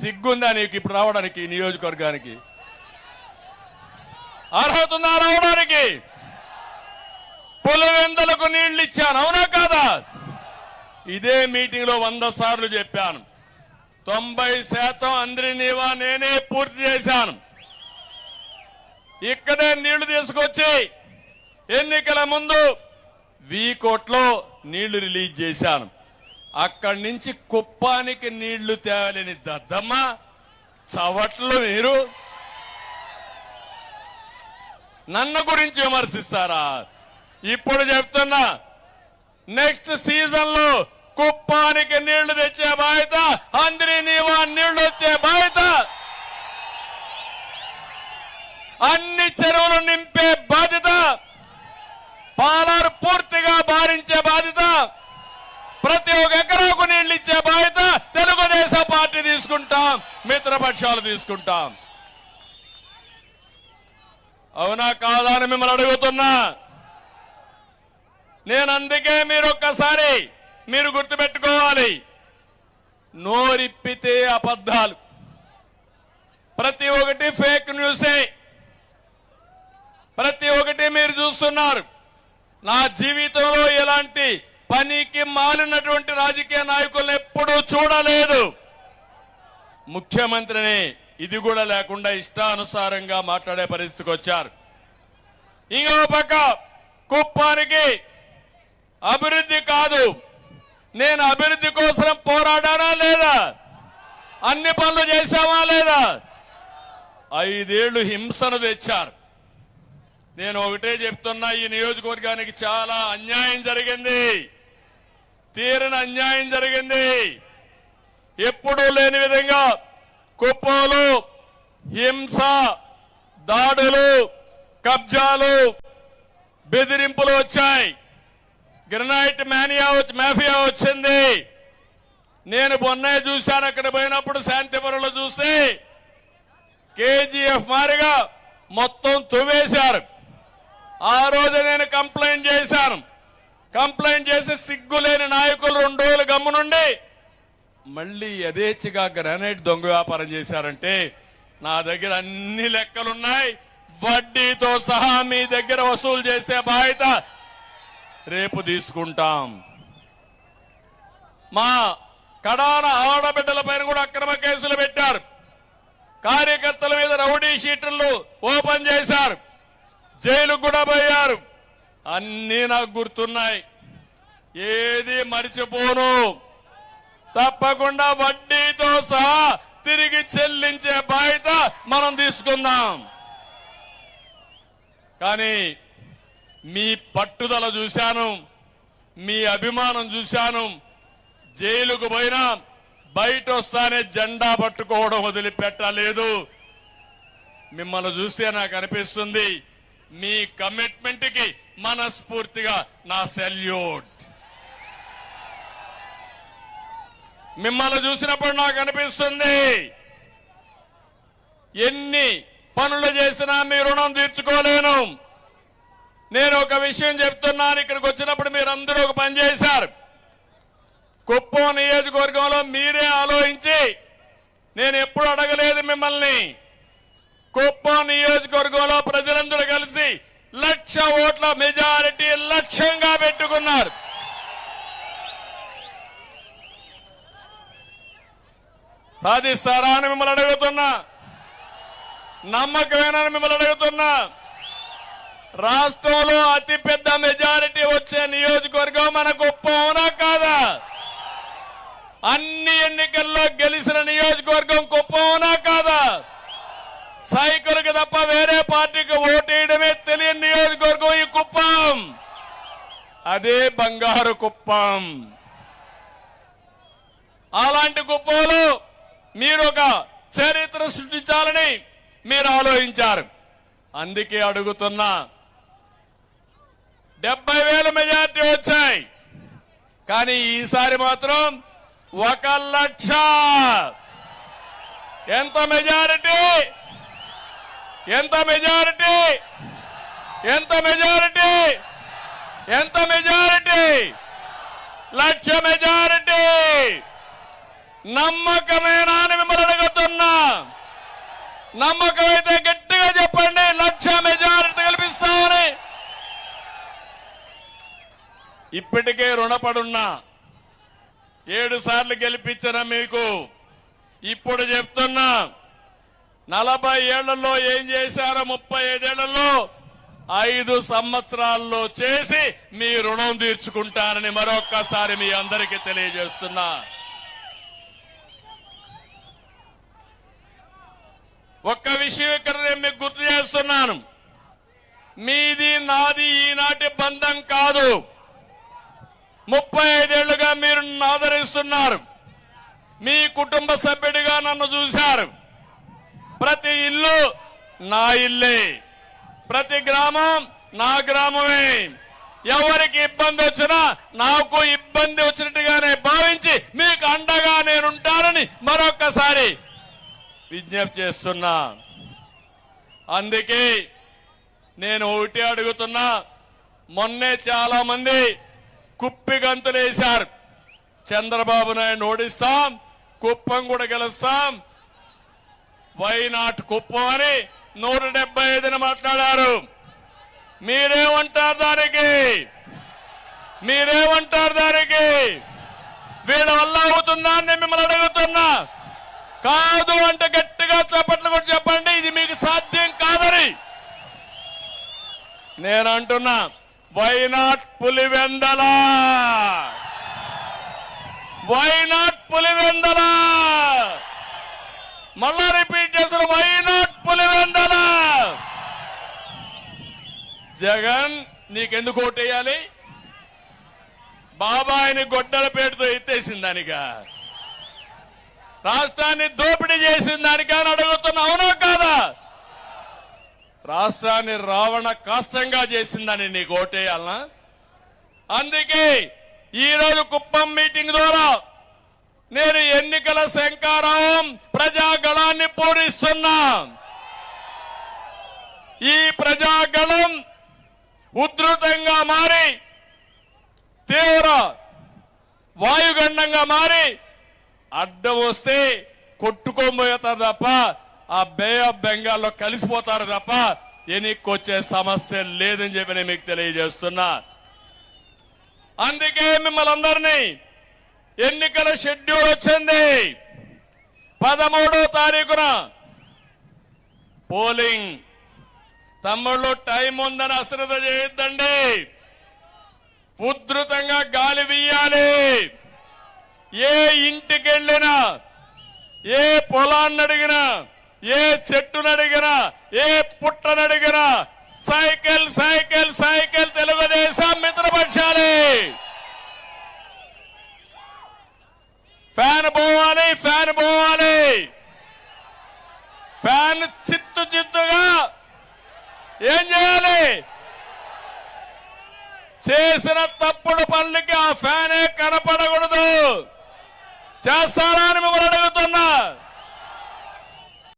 సిగ్గుందా నీకు ఇప్పుడు రావడానికి నియోజకవర్గానికి? అర్హత ఉందా రావడానికి? పులివెందలకు నీళ్ళు ఇచ్చాను. అవునా కాదా? ఇదే మీటింగ్లో వంద సార్లు చెప్పాను. తొంభై శాతం అందరి నీవా నేనే పూర్తి చేశాను. ఇక్కడే నీళ్ళు తీసుకొచ్చి ఎన్నికల ముందు వీకోట్లో నీళ్ళు రిలీజ్ చేశాను. అక్కడి నుంచి కుప్పానికి నీళ్ళు తేవలేని దద్దమ్మ చవట్లు మీరు నన్ను గురించి విమర్శిస్తారా? ఇప్పుడు చెప్తున్నా నెక్స్ట్ సీజన్లో కుప్పానికి నీళ్ళు తెచ్చే బాధ్యత అందరి నీవా నీళ్ళు వచ్చే బాధ్యత. అన్ని చెరువులు నింపే బాధ్యత పాలారు పూర్తిగా భారించే బాధ్యత. ప్రతి ఒక్క ఎకరాకు నీళ్ళు ఇచ్చే బాధ్యత తెలుగుదేశం పార్టీ తీసుకుంటాం మిత్రపక్షాలు తీసుకుంటాం. అవునా కాదా అని మిమ్మల్ని అడుగుతున్నా. నేను అందుకే మీరు ఒక్కసారి మీరు గుర్తుపెట్టుకోవాలి. నోరిప్పితే అబద్ధాలు. ప్రతి ఒక్కటి ఫేక్ న్యూసే. ప్రతి ఒక్కటి మీరు చూస్తున్నారు. నా జీవితంలో ఎలాంటి పనికి మాలినటువంటి రాజకీయ నాయకులను ఎప్పుడూ చూడలేదు. ముఖ్యమంత్రిని ఇది కూడా లేకుండా ఇష్టానుసారంగా మాట్లాడే పరిస్థితికి వచ్చారు. ఇంకో పక్క కుప్పానికి అభివృద్ధి కాదు. నేను అభివృద్ధి కోసం పోరాడానా లేదా? అన్ని పనులు చేశామా లేదా? ఐదేళ్ళు హింసను తెచ్చారు. నేను ఒకటే చెప్తున్నా ఈ నియోజకవర్గానికి చాలా అన్యాయం జరిగింది. తీరని అన్యాయం జరిగింది. ఎప్పుడూ లేని విధంగా కుప్పలు హింస దాడులు కబ్జాలు బెదిరింపులు వచ్చాయి. గ్రనైట్ మానియా మాఫియా వచ్చింది. నేను మొన్నే చూశాను అక్కడ పోయినప్పుడు శాంతిపురంలో చూసి కేజీఎఫ్ మారిగా మొత్తం తువేశారు ఆ రోజు నేను కంప్లైంట్ చేశాను. కంప్లైంట్ చేసి సిగ్గులేని నాయకులు రెండు రోజులు గమ్మునుండి మళ్ళీ యథేచ్ఛగా గ్రానైట్ దొంగ వ్యాపారం చేశారంటే నా దగ్గర అన్ని లెక్కలున్నాయి. వడ్డీతో సహా మీ దగ్గర వసూలు చేసే బాధ్యత రేపు తీసుకుంటాం. మా కడాన ఆడబిడ్డల పైన కూడా అక్రమ కేసులు పెట్టారు. కార్యకర్తల మీద రౌడీ షీట్లు ఓపెన్ చేశారు. జైలుకు కూడా పోయారు. అన్నీ నాకు గుర్తున్నాయి. ఏది మరిచిపోను. తప్పకుండా వడ్డీతో సహా తిరిగి చెల్లించే బాధ్యత మనం తీసుకుందాం. కానీ మీ పట్టుదల చూశాను మీ అభిమానం చూశాను జైలుకు పోయినా బయట వస్తానే జెండా పట్టుకోవడం వదిలిపెట్టలేదు. మిమ్మల్ని చూస్తే నాకు అనిపిస్తుంది మీ కమిట్మెంట్కి మనస్ఫూర్తిగా నా సెల్యూట్. మిమ్మల్ని చూసినప్పుడు నాకు అనిపిస్తుంది ఎన్ని పనులు చేసినా మీ రుణం తీర్చుకోలేను. నేను ఒక విషయం చెప్తున్నాను ఇక్కడికి వచ్చినప్పుడు మీరందరూ ఒక పని చేశారు. కుప్పం నియోజకవర్గంలో మీరే ఆలోచించి నేను ఎప్పుడు అడగలేదు మిమ్మల్ని. కుప్పం నియోజకవర్గంలో ప్రజలందరూ కలిసి లక్ష ఓట్ల మెజారిటీ లక్ష్యంగా పెట్టుకున్నారు. సాధిస్తారా అని మిమ్మల్ని అడుగుతున్నా. నమ్మకమేనని మిమ్మల్ని అడుగుతున్నా. రాష్ట్రంలో అతిపెద్ద మెజారిటీ వచ్చే నియోజకవర్గం మన గొప్ప అవునా కాదా? అన్ని ఎన్నికల్లో గెలిచిన నియోజకవర్గం కుప్పం బంగారు కుప్పం. అలాంటి కుప్పంలో మీరు ఒక చరిత్ర సృష్టించాలని మీరు ఆలోచించారు. అందుకే అడుగుతున్నా డెబ్బై వేల మెజార్టీ వచ్చాయి. కానీ ఈసారి మాత్రం ఒక లక్ష. ఎంత మెజారిటీ? ఎంత మెజారిటీ? ఎంత మెజారిటీ? ఎంత మెజారిటీ? లక్ష మెజారిటీ. నమ్మకమేనా అని మిమ్మల్ని అడుగుతున్నా. నమ్మకం అయితే గట్టిగా చెప్పండి లక్ష మెజారిటీ కల్పిస్తామని ఇప్పటికే రుణపడున్నా. ఏడు సార్లు గెలిపించిన మీకు. ఇప్పుడు చెప్తున్నా నలభై ఏళ్ళలో ఏం చేశారో ముప్పై ఐదేళ్ళలో ఐదు సంవత్సరాల్లో చేసి మీ రుణం తీర్చుకుంటానని మరొక్కసారి మీ అందరికీ తెలియజేస్తున్నా. ఒక్క విషయం ఇక్కడ నేను మీకు గుర్తు చేస్తున్నాను. మీది నాది ఈనాటి బంధం కాదు. ముప్పై ఐదేళ్ళుగా మీరు నన్ను ఆదరిస్తున్నారు. మీ కుటుంబ సభ్యుడిగా నన్ను చూశారు. ప్రతి ఇల్లు నా ఇల్లే. ప్రతి గ్రామం నా గ్రామమే. ఎవరికి ఇబ్బంది వచ్చినా నాకు ఇబ్బంది వచ్చినట్టుగానే భావించి మీకు అండగా నేనుంటానని మరొక్కసారి విజ్ఞప్తి చేస్తున్నా. అందుకే నేను ఒకటి అడుగుతున్నా. మొన్నే చాలా మంది కుప్పి గంతులేశారు చంద్రబాబు నాయుడు ఓడిస్తాం కుప్పం కూడా గెలుస్తాం. వైనాట్ కుప్పం అని నూట డెబ్బై ఐదుని మాట్లాడారు. మీరేమంటారు దానికి? మీరేమంటారు దానికి? వీళ్ళ వల్ల అవుతుందా అని నేను మిమ్మల్ని అడుగుతున్నా. కాదు అంటే గట్టిగా చప్పట్లు కూడా చెప్పండి ఇది మీకు సాధ్యం కాదని. నేను అంటున్నా వైనాట్ పులివెందలా? వైనాట్ పులివెందలా? మళ్ళా రిపీట్ చేసిన వైనాట్ పులివెందలా జగన్ నీకెందుకు ఓటేయాలి బాబాయిని గొడ్డల పేరుతో ఎత్తేసింది దానిక రాష్ట్రాన్ని దోపిడీ చేసింది దానిక అని అడుగుతున్నా అవునా కాదా? రాష్ట్రాన్ని రావణ కష్టంగా చేసిందని నీకు ఓటేయాలనా అందుకే ఈ రోజు కుప్పం మీటింగ్ ద్వారా నేను ఎన్నికల శంకారావం ప్రజాగళాన్ని పూరిస్తున్నా ఈ ప్రజాగళం ఉధృతంగా మారి తీవ్ర వాయుగండంగా మారి అడ్డం వస్తే కొట్టుకోబోతారు తప్ప ఆ బే ఆఫ్ బెంగాల్లో కలిసిపోతారు తప్ప ఎనిక్కొచ్చే సమస్య లేదని చెప్పి నేను మీకు తెలియజేస్తున్నా. అందుకే మిమ్మల్ని అందరినీ ఎన్నికల షెడ్యూల్ వచ్చింది. పదమూడో తారీఖున పోలింగ్. తమ్ముళ్ళు టైం ఉందని అశ్రద్ధ చేయొద్దండి. ఉధృతంగా గాలి వీయాలి. ఏ ఇంటికి వెళ్ళినా ఏ పొలాన్ని అడిగినా ఏ చెట్టును అడిగినా ఏ పుట్టను అడిగినా సైకిల్ సైకిల్ సైకిల్ తెలుగుదేశం మిత్రపక్షాలి. ఫ్యాన్ పోవాలి ఫ్యాన్ పోవాలి ఫ్యాన్ చిత్తు చిత్తుగా ఏం చేయాలి? చేసిన తప్పుడు పనులకి ఆ ఫ్యానే కనపడకూడదు. చేస్తారా అని మిమ్మల్ని అడుగుతున్నా.